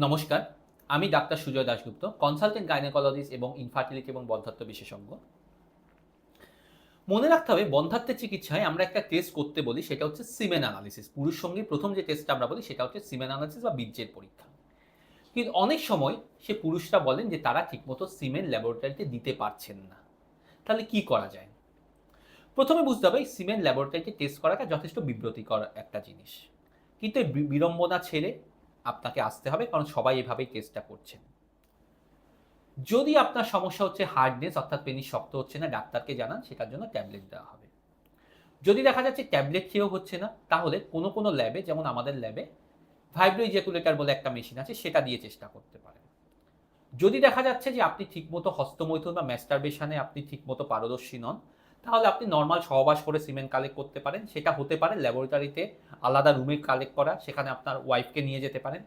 নমস্কার, আমি doctor Sujoy Dasgupta consultant gynaecologist এবং ইনফার্টিলিটি এবং বন্ধাত্ম বিশেষজ্ঞ। মনে রাখতে হবে বন্ধাত্বের চিকিৎসায় আমরা একটা টেস্ট করতে বলি, সেটা হচ্ছে সিমেন অ্যানালিসিস পুরুষ সঙ্গে প্রথম যে টেস্টটা আমরা বলি, সেটা হচ্ছে সিমেন অ্যানালিসিস বা বীর্যের পরীক্ষা। কিন্তু অনেক সময় সে পুরুষরা বলেন যে তারা ঠিকমতো সিমেন ল্যাবরেটরিতে দিতে পারছেন না। তাহলে কি করা যায়? প্রথমে বুঝতে হবে সিমেন ল্যাবরেটরিতে টেস্ট করাটা যথেষ্ট বিব্রতিকর একটা জিনিস। কিন্তু বিড়ম্বনা ছেড়ে আপনাকে আসতে হবে, কারণ সবাই এভাবেই টেস্টটা করছেন যদি আপনার সমস্যা হচ্ছে হার্ডনেস অর্থাৎ পেনিস শক্ত হচ্ছে না, ডাক্তারকে জানান, সেটার জন্য ট্যাবলেট দেওয়া হবে। যদি দেখা যাচ্ছে ট্যাবলেট খেয়েও হচ্ছে না, তাহলে কোনো কোনো ল্যাবে যেমন আমাদের ল্যাবে ভাইব্রো ইজেকুলেটার বলে একটা মেশিন আছে, সেটা দিয়ে চেষ্টা করতে পারেন। যদি দেখা যাচ্ছে যে আপনি ঠিকমতো হস্তমৈথুন বা ম্যাস্টারবেশনে আপনি ঠিকমতো পারদর্শী নন, তাহলে আপনি নর্মাল সহবাস করে সিমেন্ট কালেক্ট করতে পারেন, সেটা হতে পারে ল্যাবরেটরিতে আলাদা রুমে কালেক্ট করা, সেখানে আপনার ওয়াইফকে নিয়ে যেতে পারেন।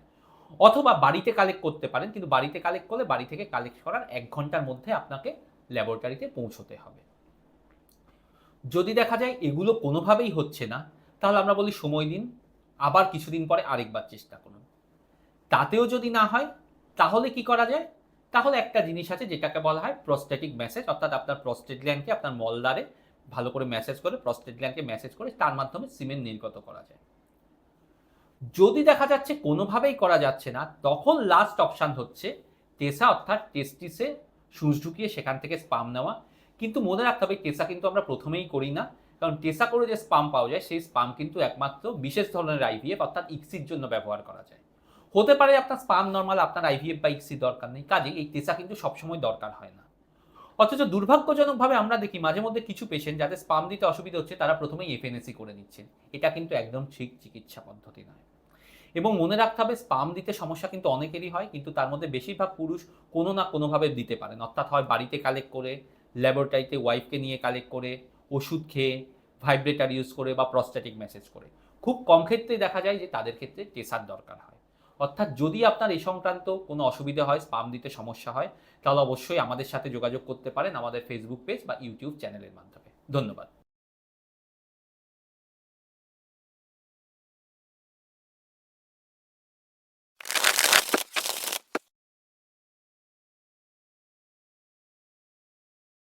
অথবা বাড়িতে কালেক্ট করতে পারেন, কিন্তু বাড়িতে কালেক্ট করলে বাড়ি থেকে কালেক্ট করার এক ঘণ্টার মধ্যে আপনাকে ল্যাবরেটরিতে পৌঁছতে হবে। যদি দেখা যায় এগুলো কোনোভাবেই হচ্ছে না, তাহলে আমরা বলি সময় দিন, আবার কিছুদিন পরে আরেকবার চেষ্টা করুন। তাতেও যদি না হয়, তাহলে কি করা যায়? তাহলে একটা জিনিস আছে যেটাকে বলা হয় প্রস্টেটিক মেসেজ অর্থাৎ আপনার প্রস্টেট গ্ল্যান্ডকে আপনার মলদারে ভালো করে মেসেজ করে প্রস্টেট গ্ল্যান্ডকে মেসেজ করে, তার মাধ্যমে সিমেন্ট নির্গত করা যায়। যদি দেখা যাচ্ছে কোনোভাবেই করা যাচ্ছে না, তখন লাস্ট অপশান হচ্ছে টেসা অর্থাৎ টেস্টিসে সুচ ঢুকিয়ে সেখান থেকে স্পাম নেওয়া। কিন্তু মনে রাখতে হবে টেসা কিন্তু আমরা প্রথমেই করি না। কারণ টেসা করে যে স্পাম পাওয়া যায়, সেই স্পাম কিন্তু একমাত্র বিশেষ ধরনের আইভিএফ অর্থাৎ ইক্সির জন্য ব্যবহার করা যায়। হতে পারে আপনার স্পাম নর্মাল আপনার আইভিএফ বা ইক্সি দরকার নেই। কাজে এই টেসা কিন্তু সবসময় দরকার হয় না। অথচ দুর্ভাগ্যজনকভাবে আমরা দেখি মাঝে মধ্যে কিছু পেশেন্ট যাদের স্পাম দিতে অসুবিধা হচ্ছে, তারা প্রথমেই এফএনএসি করে নিচ্ছেন। এটা কিন্তু একদম ঠিক চিকিৎসা পদ্ধতি নয়। এবং মনে রাখতে হবে স্পাম দিতে সমস্যা কিন্তু অনেকেরই হয়, কিন্তু তার মধ্যে বেশিরভাগ পুরুষ কোনো না কোনোভাবে দিতে পারেন। অর্থাৎ হয় বাড়িতে কালেক্ট করে ল্যাবরেটরিতে ওয়াইফকে নিয়ে কালেক্ট করে, ওষুধ খেয়ে ভাইব্রেটার ইউজ করে বা প্রস্ট্যাটিক মেসেজ করে। খুব কম ক্ষেত্রেই দেখা যায় যে তাদের ক্ষেত্রে টেসার দরকার হয়। অর্থাৎ যদি আপনার এই সংক্রান্ত কোনো অসুবিধা হয় স্পাম দিতে সমস্যা হয়, তাহলে অবশ্যই আমাদের সাথে যোগাযোগ করতে পারেন আমাদের ফেসবুক পেজ বা ইউটিউব চ্যানেলের মাধ্যমে। ধন্যবাদ।